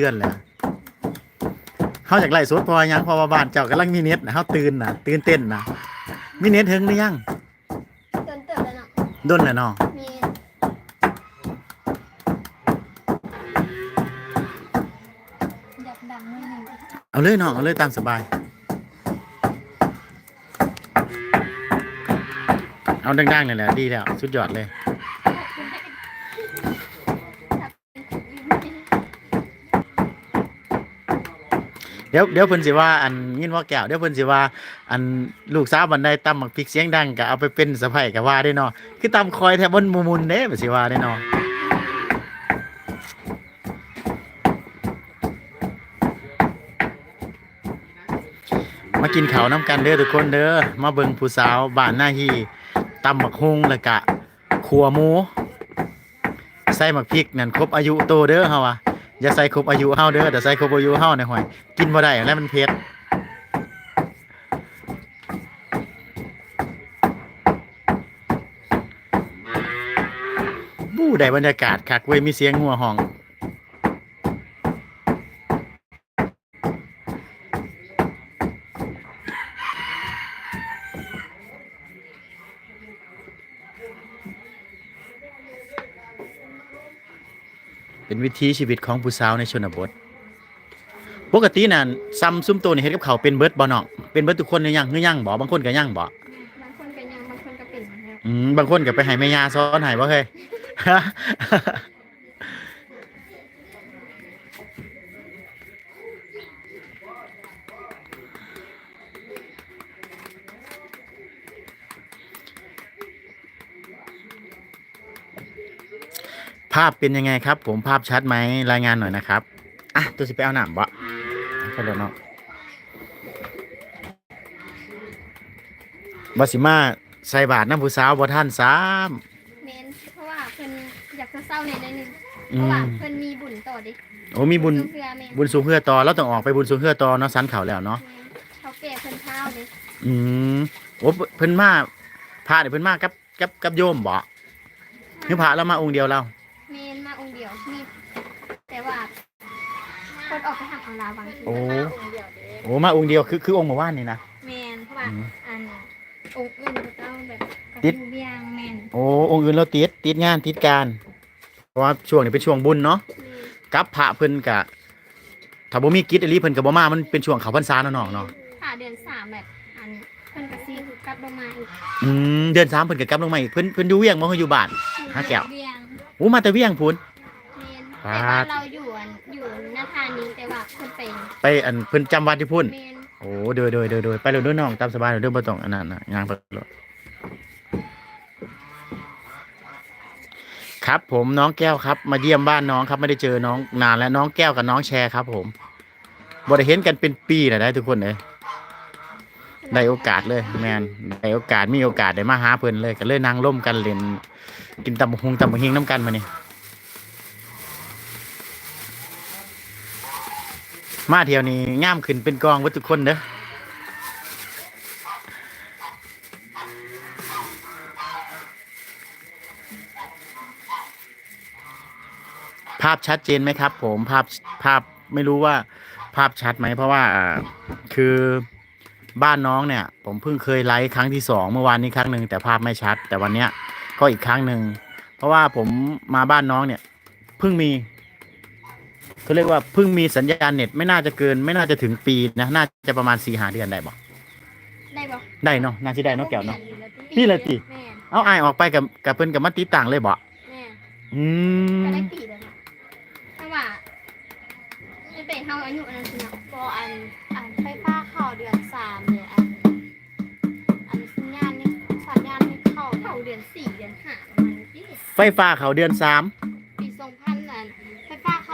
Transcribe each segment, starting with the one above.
เดือนแล้วเฮาจากไล่สดเพอหยังเพอว่าบ้านเจ้ากำลังมีเน็ตนะเฮาตื่นน่ะตื่นเต้นน่ะมีเน็ตถึงหรือยังจนเติบแล้วเนาะด้นน่ะเนาะมีอยากดังไม่หนึ่งเอาเลยเนาะเอาเลยตามสบาย เอาดังๆเลยแหละดีแล้ว สุดยอดเลย เดี๋ยวเดี๋ยวเพิ่นสิว่าอันยินว่าแก้วเดี๋ยวเพิ่นสิว่า อันลูกสาวบันไดตำหมักพริกเสียงดังก็เอาไปเป็นสะใภ้ก็ว่าได้เนาะคือตำคอยแทบบนมุมุนเด้บ่สิว่าได้เนาะมากินข้าวน้ำกันเด้อทุกคนเด้อมาเบิ่งผู้สาวบ้านหน้าฮีตำหมักฮุงแล้วก็ขัวหมูใส่หมักพริกนั่นครบอายุโตเด้อเฮาว่า อย่าใส่ครบอายุเฮาเด้อแต่ใส่ครบอายุเฮาในห่วยกินบ่ได้แล้วมันเผ็ดบู้ได้บรรยากาศคักเว้ยมีเสียงงัวห้อง เป็นวิถีชีวิตของผู้สาวในชนบท ปกติน่ะซ้ำซุ้มโตนี่เฮ็ดกับเขาวเป็นเบิดบ่น้องเป็นเบิดทุกคนหรือยังหรือยังบ่บางคนก็ยังบ่บางคนก็ยังบางคนก็เป็นนะครับอืมบางคนก็ไปให้แม่ย่าสอนให้บ่เคยาพเป็นยังไงครับ ผมภาพชัดไหมรายงานหน่อยนะครับอะตัวสิไปเอาหนามบ่ก็เลยเนาะบาสิมาใส่บาทน้ำผู้สาวบ่ท่านสามเมนเพราะว่าเพิ่นอยากจะเศร้าในนิดนึงอืเพราะมว่าเพิ่นมีบุญต่อดิโอ้มีบุญเพื่อแม่นบุญสูงเพื่อต่อเราต้องออกไปบุญสูงเพื่อต่อเนาะสันเขาแล้วเนาะแม่นเขาแก่เพิ่นเท้าดิอืมโอ้เพิ่นมาพระเนี่ยเพิ่นมากับกับกับโยมบ่คือพระแล้วมาองค์เดียวเรา ยวมีแต่ว่าเพิ่นออกไปทำเอาลาบางทีโอ้ โอ้มาองค์เดียวคือคือองค์เมื่อวานนี่นะ แมนเพราะว่าอืมอันองค์อื่นก็ต้องแบบกับติดอยู่เวียงแมนโอ้องค์อื่นเราติดติดงานติดการ เพราะว่าช่วงนี้เป็นช่วงบุญเนาะแม่นกับพระเพิ่นกะถ้าบ่มีกิจอหลีเพิ่นก็บ่มามันเป็นช่วงเขาพรรษาเนาะน้องเนาะค่ะเดือนสามแบบอันเพิ่นกระซีกลับลงมาอีกอืมเดือนสามเพิ่นก็กลับลงมาอีกเพิ่นเพิ่นอยู่เวียงบ่เพิ่นอยู่บ้าน หาแก้วเวียง โอ้มาแต่เวียงพุ่น แมนคแต่รับว่าเราอยู่อันอยู่หน้าทานี้แต่ว่าเพิ่นเป็นไปอันเพิ่นจำวัดที่พุ่นแมนโอ้โดยโดยโดยโดยไปเลยด้วยน้องตามสบายเลยเด้อบ่ต้องอันนั้นน่ะย่างไปเลยครับผมน้องแก้วครับ มาเยี่ยมบ้านน้องครับ ไม่ได้เจอน้องนานแล้วน้องแก้วกับน้องแชร์ครับ ผมบ่ได้เห็นกันเป็นปีนะได้ทุกคนเลยได้โอกาสเลย แมนได้โอกาสมีโอกาสได้มาหาเพิ่นเลยก็เลยนั่งร่วมกันเล่นกินตำบักหุงตำบักหิงน้ำกันมานี่ มาเที่ยวนี้ง่ามขึ้นเป็นกองวัดทุกคนเด้อภาพชัดเจนไหมครับ ผมภาพภาพไม่รู้ว่าภาพชัดไหมเพราะว่าอ่าคือบ้านน้องเนี่ย ผมเพิ่งเคยไลฟ์ครั้งที่สองเมื่อวานนี้ครั้งหนึ่งแต่ภาพไม่ชัด แต่วันเนี้ยก็อีกครั้งหนึ่งเพราะว่าผมมาบ้านน้องเนี่ยเพิ่งมี เขาเรียกว่าเพิ่งมีสัญญาณเน็ตไม่น่าจะเกิน ไม่น่าจะถึงปีนะน่าจะประมาณสี่หาเดือนได้บ่ได้บ่ได้เนาะน่าจะได้เนาะแก้วเนาะปีละติ แม่นเอาไอายออกไปกับกับเพิ่นกับมาติดต่างเลยบ่แม่นอืมก็ได้ปีแล้วนะเพราะว่าจะเป็นเฮาอายุอันนั้นสิเนาะบออันอันไฟฟ้าเข้าเดือนสามเลยอัน อันสัญญาณนี่สัญญาณนี่เข้าเข้าเนี่ยเดือนสี่เดือนห้าประมาณนี้ไฟฟ้าเขาเดือนสาม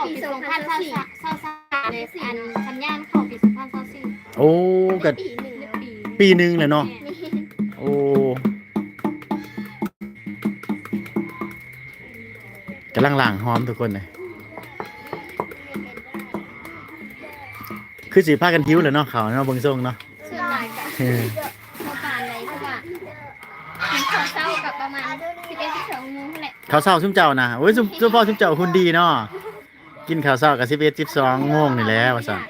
ปีปีสองพัน2024เศร้าเศร้าเศร้าเลยอันสัญญาณเข้าปีสองพันเศร้าสี่โอ้ก็ปีหนึ่งเดืแล้อวนปีปีหนึ่งเลยเนาะแม่นี่โอ้กำลังล่างหอมทุกคนเลยคือสีผ้ากันผิวเลยเนาะเขาเนาะเบางทรงเนาะส่วนหลายก็เออประมาณไรเพราะว่าถึงข้าวเช้ากับประมาณสิบเอ็ดสิบสองโมงนั่นแหละเขาเศร้าชุ่มเจ้านะโอ้ยชุ่มชุ่มพ่อชุ่มเจ้าคุณดีเนาะ กินข้าวเช้ากับสิบเอ็ดสิบสองโมงนี่แหล้วว่าซั่น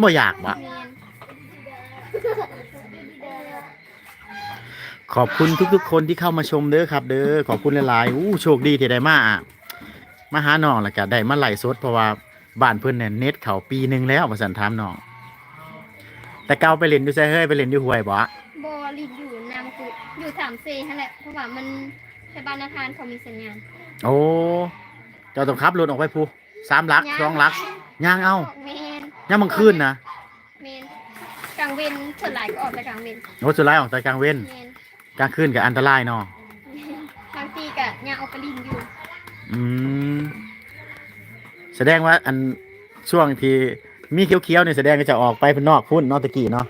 บ่อยากบ่เมนขอบคุณทุกๆ คนที่เข้ามาชมเด้อครับ เด้อขอบคุณหลายๆอู้โชคดีที่ได้มาอะมาหาน้องแล้วก็ได้มาไล่สดเพราะว่าบ้านเพิ่นเนี่ยเน็ตเขาปีหนึงแล้วว่าซั่นถามน้องแต่เก่าไปเล่นอยู่ไสเฮ้ยไปเล่นอยู่ห้วยบ่ บอลินอยู่นามกุอยู่สามเซนั่นแหละ เพราะว่ามันใช้บ้านอาคารเขามีสัญญาณ โอ้ เจ้าต้องขับรถออกไปพู สามหลักสองหลักย่างเอาเมนย่างมังคืนนะเมนกลางเวนส่วนหลายก็ออกไปกลางเวนโอ้สุดท้ายออกแต่กลางเว้นเมนกลางคืนก็อันตรายเนาะบางทีก็ยางออกไปลินอยู่อืมแสดงว่าอันช่วงที่มีเขียวๆเนี่ยแสดงก็จะออกไปเป็นนอกพุ่นเนอกตะกี้เนาะ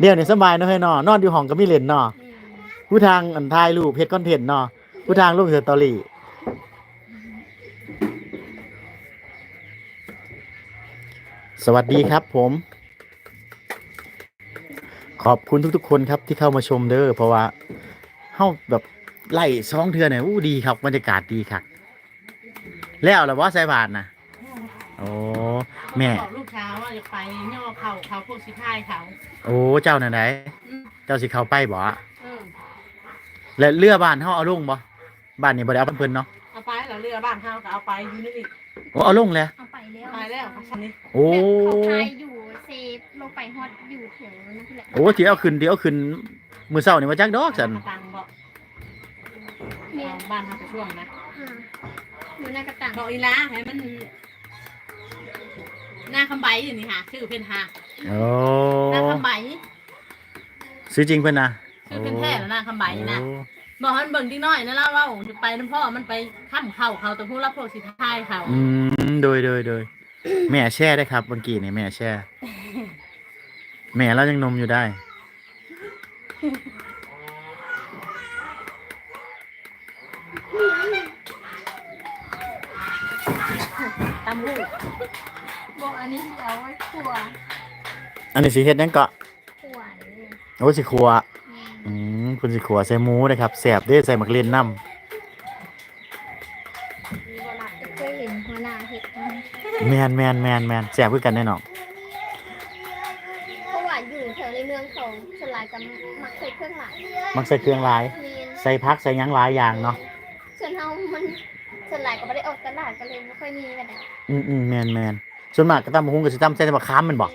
เดี๋ยวนี่สบายเนาะเฮ้ยเนาะนอนอยู่ห้องก็มีเล่นเนาะเมนผู้ทางอันถ่ายรูปเพจคอนเทนต์เนาะผู้ทางรูปสตอรี่ สวัสดีครับผม ขอบคุณทุกๆ คนครับที่เข้ามาชมเด้อเพราะว่าเฮาแบบไล่ซองเทือเนี่ยอู้ดีครับบรรยากาศดีครับแล้วเหรอว่าสายบาทนะโอ้แม่บอกลูกค้าว่าจะไปย่อเขาเขาพวกสิท้ายเขาโอ้เจ้าน่ะไหนอืมเจ้าสิเข้าไปบ่เออและเรือบ้านเฮาเอาลงบ่บ้านนี่บ่ได้เอาเพิ่นๆเนาะเอา ไปแล้วเรือบ้านเขาก็เอาไปอยู่นี่นี่โอ้เอาลงแล้วเอาไปแล้วไปแล้วคันนี้โอ้แบบเขาพายอยู่เซฟลงไปฮอตอยู่แถวนั่นแหละโอ้ที่เอาขึ้นที่เอาขึ้นมื้อเช้านี่มาจักดอกซั่นตังบอกเมนบ้านเขาไปช่วงนะอ่าอยู่หน้ากระตังบอกอีลาให้มันหน้าคำใบอยู่นี่ค่ะชื่อเป็นหาโอ้หน้าคำใบซื้อจริงเพิ่นนะชื่อเป็นแท้แล้วหน้าคำใบนะโอ้ บอกให้มันเบิ่งดิ้งน้อยนะแล้วว่าจะไปน้ำพ่อมันไปข้ามเขาเขาแต่พวกรับพวกสิท้ายเขาอืมโดยโดยโดยแม่แช่ได้ครับเมื่อกี้นี่แม่แช่ แม่เรายังนมอยู่ได้ ตามลูกบอกอันนี้เอาไว้ขัวอันนี้สิเฮ็ดหยังเกาะขัวเลยโอ้สิขัวแม่ นอืมคุณสิขัวใส่หมูนะครับแซ่บเด้ใส่หมักเล่นน้มีบลักจะเคยเห็นหัวหน้าเห็ดนะำแมนแมนแมนแมนแซ่บคือกันแน่นอนเพราะว่าอยู่แถวในเมืองของสลายกับมักใส่เครื่องหลายมักใส่เครื่องหลาย เมนใส่พักใส่หยังหลายอย่างเนาะส่วนเฮามันสลายก็ไม่ได้ออกตลาดก็เลยไม่ค่อยมีกันนะอืมอืมแมนแมนส่วนมากก็ตำบักหุงก็สิตำใส่แต่บักขามแมันบ่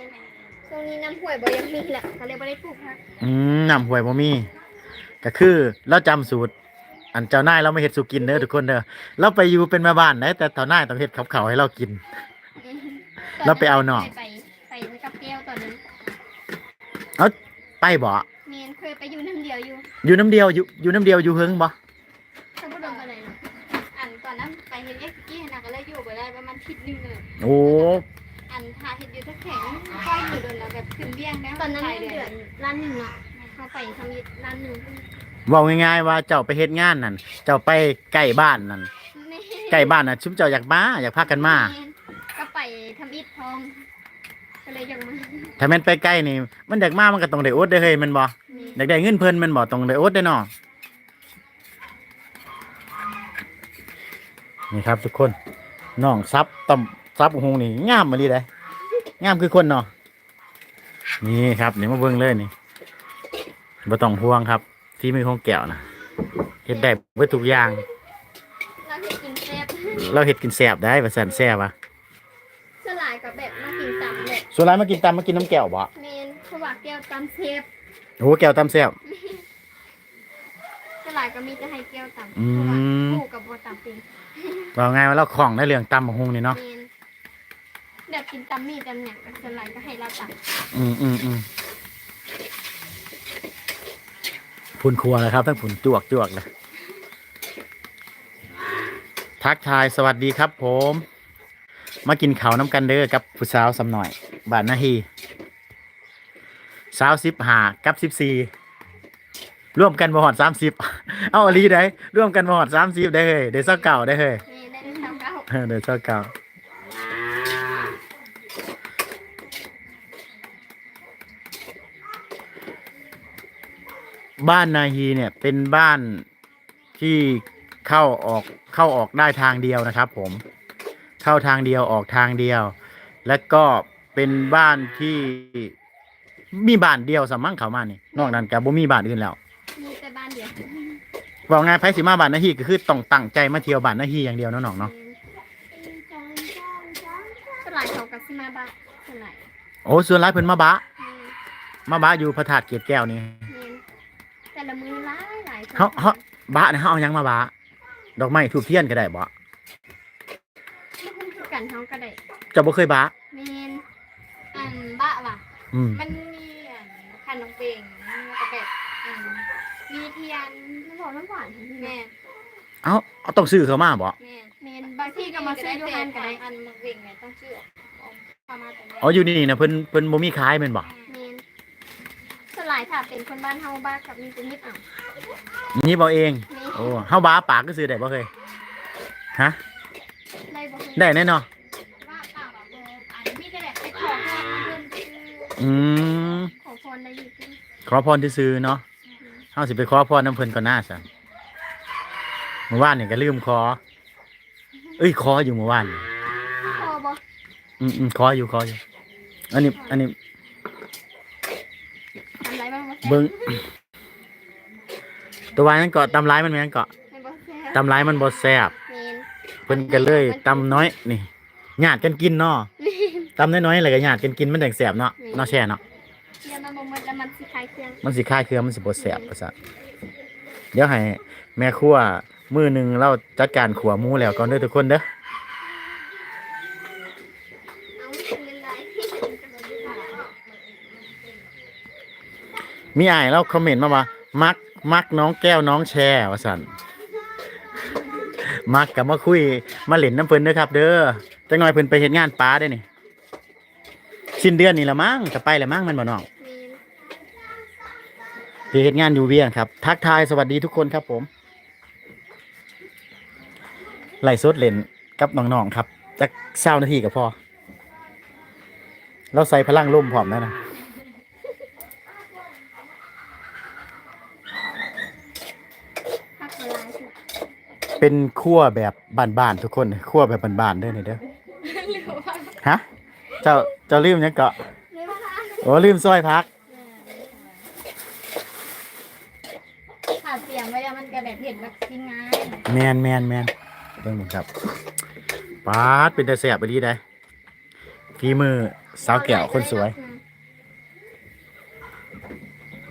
ช่วงนี้น้ำห้วยบ่ยังมีแหละก็เลยไม่ได้ปลูกค่ะอืมน้ำห่วยบ่มี ก็คือเราจำสูตร อันเจ้านายเราไม่เฮ็ดสู่กินเด้อทุกคนเด้อเราไปอยู่เป็นแม่บ้านนะแต่เจ้านายต้องเฮ็ดกับข้าวให้เรากินแล้วไปเอาหน่อไปไปไปกับแก้วตอนนั้นไปบ่เมนเคยไปอยู่น้ำเดียวอยู่ อยู่น้ำเดียวอยู่อยู่น้ำเดียวอยู่เฮิงบ่ถ้าพูดตรงกันเลยนะอันตอนนั้นไปเห็นเอ็กซ์กี้นะก็เลยอยู่ไปได้ประมาณทิศนึงเลยโอ้อันทาเห็ดอยู่ทักแข็งก้อยอยู่โดนแล้วแบบขึ้นเบี้ยงแล้วตอนนั้นเดือนล้านหนึ่งอะ เข้าไปทำยิดล้านหนึ่งเว้าง่ายๆว่าเจ้าไปเฮ็ดงานนั่น เจ้าไปใกล้บ้านนั่นใกล้บ้านน่ะชุมเจ้าอยากมาอยากพากันมา ก็ไปทำอิฐทองก็เลยยังมาถ้าแม่นไปใกล้นี่ มันอยากมามันก็ต้องได้อดได้อเฮ้ยแมันบ่อยากได้เงินเพิ่นแมันบ่ต้องได้อดได้อเนาะนี่ครับทุกคนน้องซับตำซับหงนี่งามมาลีได้งามคือคนเนาะนี่ครับนี่มาเบิ่งเลยนี่ บ่ต้องห่วงครับ ที่มือของแก้วนะเฮ็ดได้เบิดทุกอย่าง เราเห็ดกินแซ่บเราเฮ็ดกินแซ่บได้ว่าซั่นแซ่บอะสลายกับแบบมากินตำเลยส่วนหลายมากินตามมากินน้ำแก้วบ่เมนเพราะว่าแก้วตำเซฟโอ้แก้วตำแซ่บ สลายก็มีจะให้แก้วตำอืเพราะว่าม คู่กับบัวตำเป็นว่าไงว่าเราของได้เรื่องตำบักฮุงนี่เนาะเมนแบบกินตำนี่ตำเนี่ยกับสลายก็ให้เราตำอืมอืมอืม ผุนครัวนะครับทั้งผุนจวกจวกเลยทักทายสวัสดีครับ ผม มากินข้าวน้ำกันเด้อกับผู้สาวสำหน่อย บาทนาฮีสาวสิบหากับสิบสี่ร่วมกันบ่หอดสามสิบเอาอลีได้ร่วมกันบ่หอดสามสิบได้เฮ้ยเดี๋ยวเศร้าเก่าได้เฮ้ยเดี๋ยวเศร้าเก่า บ้านนาฮีเนี่ยเป็นบ้านที่เข้าออกเข้าออกได้ทางเดียวนะครับ ผมเข้าทางเดียวออกทางเดียว แล้วก็เป็นบ้านที่มีบ้านเดียวสมั่งเขามานี่นอกนั้นก็บ่มีบ้านอื่นแล้วมีแต่บ้านเดียวบอกไงไผสิมาบ้านนาฮีก็คือต้องตั้งใจมาเที่ยวบ้านนาฮีอย่างเดียวเนาะน้องเนาะสลายเขากับซิมาบ้านสลายโอ้ส่วนหลายเพิ่นมาบะแม่นมาบะอยู่พระธาตุเกศแก้วนี่ แม่นแต่ละมือหลายหลายคนเฮาเฮาบะเนี่ยเฮาเอาหยังมาบะดอกไม้ทูบเทียนก็ได้บ่ไม่คุ้มคือกันเฮาก็ได้เจ้าบ่เคยบะแม่นอันบ้าว่ะ อืมมันมีอันคันน้องเปงแล้วก็แบบอันมีเทียนน้ำหอมน้ำหวานแม่เอ้าเอาต้องซื้อเขามาบ่แม่แม่นบางที่ก็มาซื้อยูฮันกันอันมักเวงเนี่ยต้องชื่อประมาณตรงนี้อ๋ออยู่นี่นะเพิ่นเพิ่นบ่มีขายแม่นบ่ แม่นสลายถ้าเป็นคนบ้านเฮาบ้ากับมีแต่นิดเอานี่บ่เองแม่โอ้เฮาบะปากก็ซื้อได้บ่เคยฮะ ได้บ่เคยได้แน่เนาะว่าเปล่าแบบเอออันนี้ก็แบบไปขอพรเพื่อนคืออืม ขอพรได้อยู่ที่ขอพรที่ซื้อเนาะเฮาสิไปขอพรน้ำเพิ่นก่อนหน้าซะเมื่อวานนี่ก็ลืมขอ เอ้ยขออยู่เมื่อวานนี่ขอบ่อืมอืมขออยู่ขออยู่ อันนี้ อันนี้ทำไรบ้างบ่ เบิ่งตัววายนั้นเกาะตำร้ายมันแม่นเกาะไม่บ่แซ่บตำร้ายมันบ่แซ่บแม่นเพิ่นก็เลยตำน้อยนี่ญาติกันกินเนาะตำน้อยๆแล้วก็ญาติกันกินมันแดงแซ่บเนาะเนาะแช่เนาะเดี๋ยวมันบ่หมดแล้วมันสิคลายเครื่องมันสิคลายเครือมันสิบ่แซ่บว่าซั่นเดี๋ยวให้แม่ครัวมื้อหนึงเราจัดการขัวหมูแล้วก่อนเด้อทุกคนเด้อ เอาเป็นไร มีอ้ายเราคอมเมนต์มาว่า มักมักน้องแก้วน้องแชร์ว่าซั่นมักก็มาคุยมาเล่นน้ำเพิ่นเด้อครับ เด้อจักหน่อยเพิ่นไปเฮ็ดงานป้าได้อนี่สิ้นเดือนนี่ละมั้งจะไปละมั้งแมันบ่น้องแม่นไปเฮ็ดงานอยู่เวียงครับ ทักทายสวัสดีทุกคนครับ ผมไล่สดเล่นกับน้องๆครับจักเศร้านาทีกับพอเราใส่พลังลมพร้อมแล้วนะ พักเวลาสิ เป็นขั้วแบบบ้านๆทุกคนขั้วแบบบ้านๆเด้อนี่เด้อหรือว่าฮะเจ้าเจ้าลืมหยังเกาะหรือว่าโอ้ลืมซอยพักถ้าเตรียมไว้แล้วมันก็แบบเห็นแบบกินง่ายแมนแมนแมนเบิ่งหมดครับปาดเป็นแต่แสบไปดีได้ฝีมือสาวแก้วคนสวย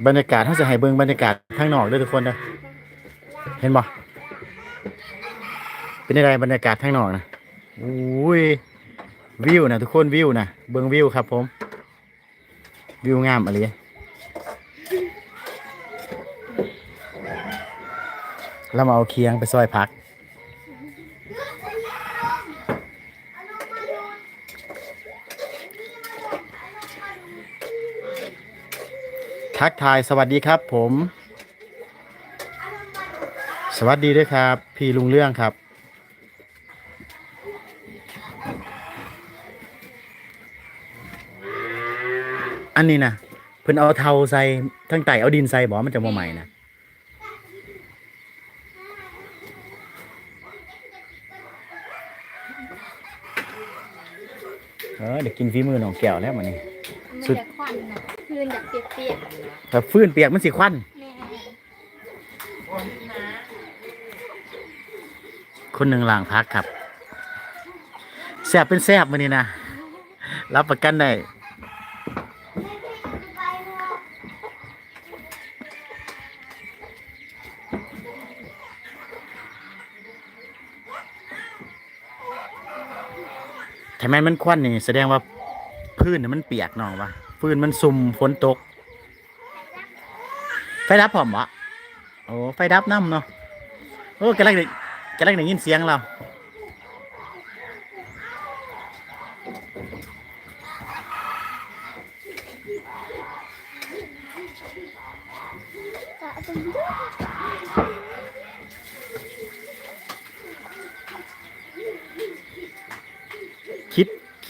บรรยากาศถ้าจะให้เบิ่งบรรยากาศข้างนอกเด้วยทุกคนเด้อเห็นบ่ เป็นอะไรบรรยากาศข้างนอกนะอุ้ยวิวนะทุกคนวิวนะเบิ่งวิวครับ ผม วิวงามอะไรเรามาเอาเคียงไปซอยพัก ทักทายสวัสดีครับผม สวัสดีด้วยครับ พี่ลุงเรื่องครับ อันนี้นะเพิ่นเอาเทาใส่ทั้งไตเอาดินใส่บอกมันจะมาใหม่นะเออเดี๋ยวกินฝีมือหนองแก้วแล้วมันนี่มันสุดจะควันนะคืนแบบเปียกถ้าฟื้นเปียกมันสิควันๆแม่คนหนึ่งล่างพักครับแซบเป็นแซบมันนี่นะรับประกันได้ ถ้าแม่นมันควันนี่แสดงว่าพื้นน่ะมันเปียกน้องวะพื้นมันซุ่มฝนตก ไฟดับพร้อมวะโอ้ไฟดับน้ำเนาะโอ้กำลังได้กำลังได้ยินเสียงเรา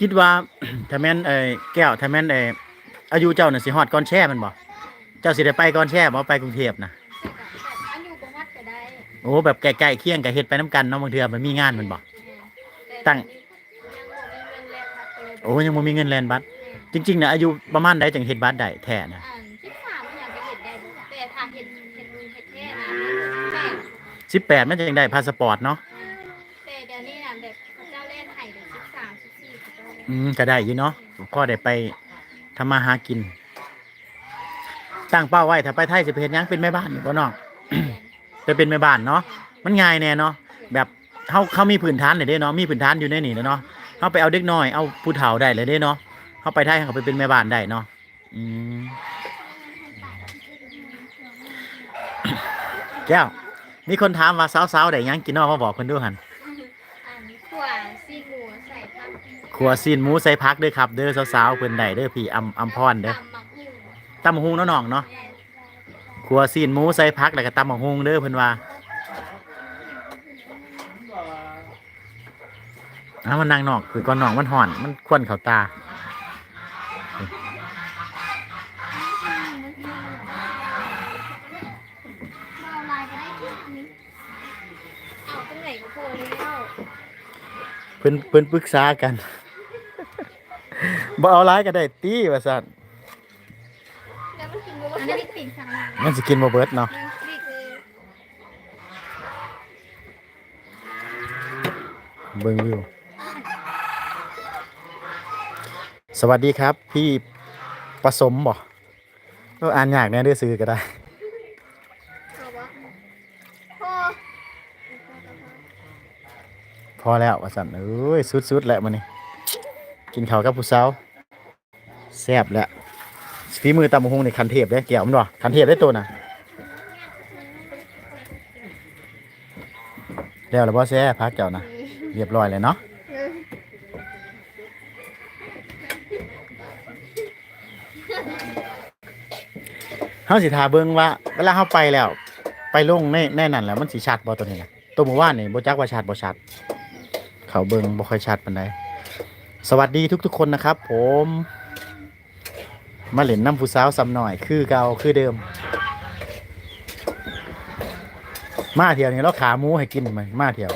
คิดคิดว่าถ้าแม่นเอ้ยแก้วถ้าแม่นเอ้ยอายุเจ้าน่ะสิฮอดก่อนแช่แมันบ่เจ้าสิได้ไปก่อนแช่บ่ไปกรุงเทพนะแบบอันอยู่กับวัดก็ได้โอ้แบบใกล้ๆเคียงกับเฮ็ดไปน้ำกันเนาะบางเทื่อมันมีงานแมันบ่แต่ตั้งตโอ้ยังบ่มีเงินแลนบัตรจริงๆนะอายุประมาณใดจังเฮ็ดบัตรได้แท้นะอ่านสิบสามอยากจะเห็นได้แต่ถ้าเห็นเห็นเห็นแท้นะแปด18มันจังได้พาสปอร์ตเนาะ อืมก็ได้อยู่เนาะพ่อได้ไปทำมาหากิน ตั้งเป้าไว้ถ้าไปไทยสิไปเฮ็ดหยังเป็นแม่บ้านบ่น้อง จะเป็นแม่บ้านเนาะมันง่ายแน่เนาะแบบเขาเขามีพื้นฐานเลยเด้เนาะมีพื้นฐานอยู่ในนี่แล้วเนาะเขาไปเอาเด็กน้อยเอาผู้เฒ่าได้เลยเด้เนาะเขาไปไทยเขาไปเป็นแม่บ้านได้เนาะอืมแก้วมีคนถามว่าสาวๆได้หยังกินเนาะมาบอกเพิ่นดูหั่น อันขวาซีหมูใส่ผัก ครัวซีนหมูใส่พักเด้อครับ เด้อสาวๆเพิ่นได้เด้อพี่อำอำพรเด้อตำมักหุ่งตำบักหุงเนาะน้องเนาะครัวซีนหมูใส่พักแล้วก็ตำบักหุงเด้อเพิ่นว่าอ้าวมันนางนอกคือก่อนน้องมันห่อน มันควนเข้าตาเอาลายก็ได้ที่อันนี้เอาตรงไหนก็พอแล้วเพิ่นเพิ่นปรึกษากัน บ่เอาหลายก็ได้ตีว่าซั่นแล้วมันกินบ่อันนี้ติ่งสั่งมามันสิกินบ่เบิดเนาะนี่คือเบิ่งวิวสวัสดีครับ พี่ผสมบ่ก็อ่านยากแน่เด้อซื้อก็ได้ เอาวะพอพอแล้วว่าซั่นเอ้ยสุดๆแล้วมื้อนี้ กินข้าวกับผู้สาวแซ่บแล้วฝีมือตำบักหุ่งนี่คันเทพเด้แก้วมันบ่คันเทพได้ตัวน่ะแล้วแล้วบ่แซ่พักเจ้านะเรียบร้อยเลยเนาะเฮาสิทาเบิ่งว่าเวลาเฮาไปแล้ว ไปลงในในนั้นแล้วมันสิชัดบ่ตัวนี้นะตัวเมื่อวานนี่บ่จักว่าชัดบ่ชัด เขาเบิ่งบ่ค่อยชัดปานใด สวัสดีทุกๆคนนะครับ ผม มาเล่นน้ำผู้สาวซ้ำหน่อยคือเก่าคือเดิม มาเที่ยวนี้เราขาหมูให้กินมั้ยมาเที่ยว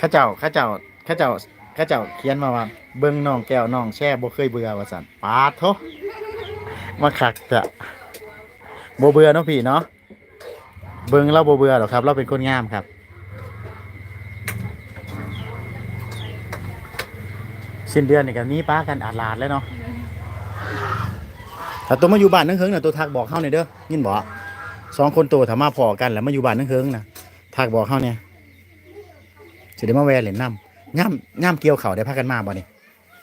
ข้าเจ้าข้าเจ้าข้าเจ้าข้าเจ้าเขียนมาว่า เบิ่งน้องแก้วน้องแช่บ่เคยเบื่อว่าซั่นปาดโทมาคักจะบ่เบื่อเนาะพี่เนาะ เบิ่งเราบ่เบื่อหรอกครับ เราเป็นคนงามครับ สิ้นเดือนนี่ก็หนี้ป้ากันอาดลาดแล้วเนาะถ้าตัวมาอยู่บ้านนังเฮิงน่ะตัวทักบอกเฮาหน่อยเด้อยินบ่สองคนตัวถ้ามาพอกันแล้วมาอยู่บ้านนังเฮิงน่ะทักบอกเฮาเนี่ยสิได้มาแวะเล่นน้ำย่ำย่ำเกี่ยวเขาวได้พากันมาบ่นี่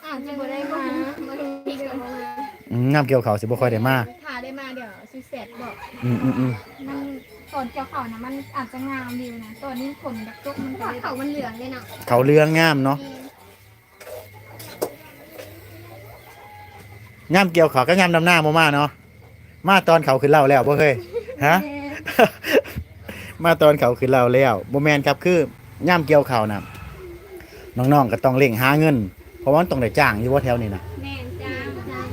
อ่านจะบ่ได้มาบ่ได้อีกแล้วมาอืมย่ำเกี่ยวเขาวสิบ่ค่อยได้มาถ้าได้มาเดี๋ยวสิเสร็จบอกอืมอืมอืมมัน ตอนเกี่ยวเขานะมันอาจจะงามดีนะตอนนี้ผลแบบตกมันก็ถ้าเลยเขามันเหลืองเลยเนาะเขาเรืองงามเนาะย่ำเกี่ยวเขาวก็ย่ำดำหน้าบ่มาเนาะมาตอนเขาขึ้นเล่าแล้วบ่เคยฮะ มาตอนเขาขึ้นเราแล้วโมแมนครับคือย่ำเกี่ยวเขาวนะน้องๆก็ต้องเร่งหาเงิน เพราะว่ามันต้องได้จ้างอยู่ว่าแถวนี้นะแม่นจ้า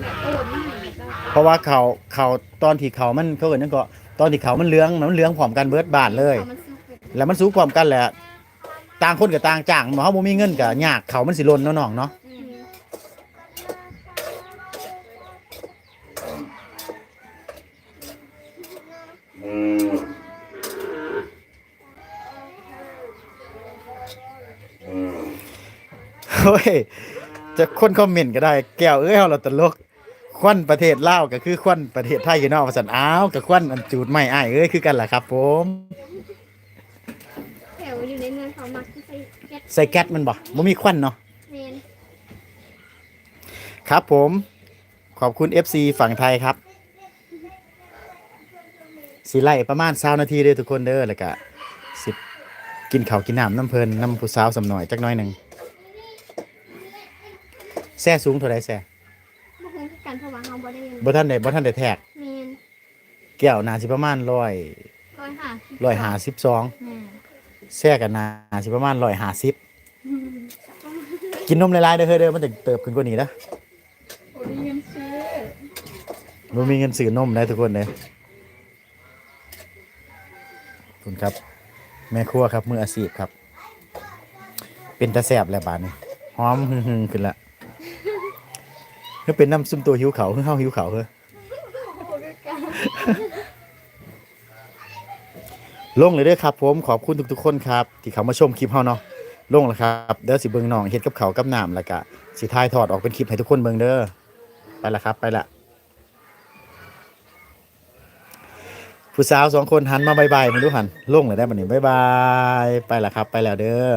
แบบโอนนี่ก็เพราะว่าเขาเขาตอนที่เขามันเขาเอิ้นนั่นก็ ตอนที่เขามันเหลื้องมันเหลื้องพร้อมกันเบิดบานเลยเขามันสุกแบบแล้วมันสูงพร้อมกันแหละต่างคนกับต่างจ้างเนาะเขาบ่มีเงินกับยากเขามันสิลนเนาะน้องเนาะอืมเฮ้ยจะคนคอมเมนต์ก็ได้แก้วเอ้ยเฮาเราตลก ควันประเทศลาวก็คือควันประเทศไทยอยู่เนาะว่าซั่นอ้าวก็ควันอันจูดไม่อ้ายเอ้ยคือกันล่ะครับ ผมแถวอยู่ในเมืองเขามักที่ใส่แก๊สใส่แก๊สมันบ่บ่มีควันเนาะแม่นครับผม ขอบคุณ FC ฝั่งไทยครับสิไล่ประมาณ20นาทีเด้อทุกคนเด้อแล้วก็สิกินข้าวกินน้ำน้ำเพลินน้ำผู้สาวสำหน่อยจักหน้อยหนึงแซ่สูงเท่าใดแซ่บ่คงคือ กันเพราะว่าเฮาบ่ได้เงินบ่ทันได้บ่ทันได้แทกแม่นแก้วน่าสิประมาณ100ร้อยห้าสิบร้อยหาสิบสองแม่นแช่กันนาสิประมาณร้อยหาสิบกินนมหลายๆเด้อเฮ้ยเด้อมันจะเติบขึ้นกว่านี้นะโอ้ยเงินซื้อมันมีเงินซื้อนมได้ทุกคนเลยขอบคุณครับ แม่ครัวครับมืออาชีพครับ เป็นตาแสบแล้วบาดนี้หอมหึ่งๆขึ้นละ เฮ้ยเป็นน้ำซุปตัวหิวเขาเฮ้ยเฮาหิวเขาเฮ้ยลงเลยเด้อครับ ผมขอบคุณทุกๆคนครับ ที่เขามาชมคลิปเฮาเนาะลงแล้วครับเดี๋ยวสิเบิงน้องเฮ็ดกับเขาวกับน้ำแล้วก็สิถ่ายทอดออกเป็นคลิปให้ทุกคนเบิงเด้อไปละครับ ไปละผู้สาวสองคนหันมาบายบายม่รู้หันลงเลยได้บัดนี้บายบายไปละครับ ไปแล้วเด้อ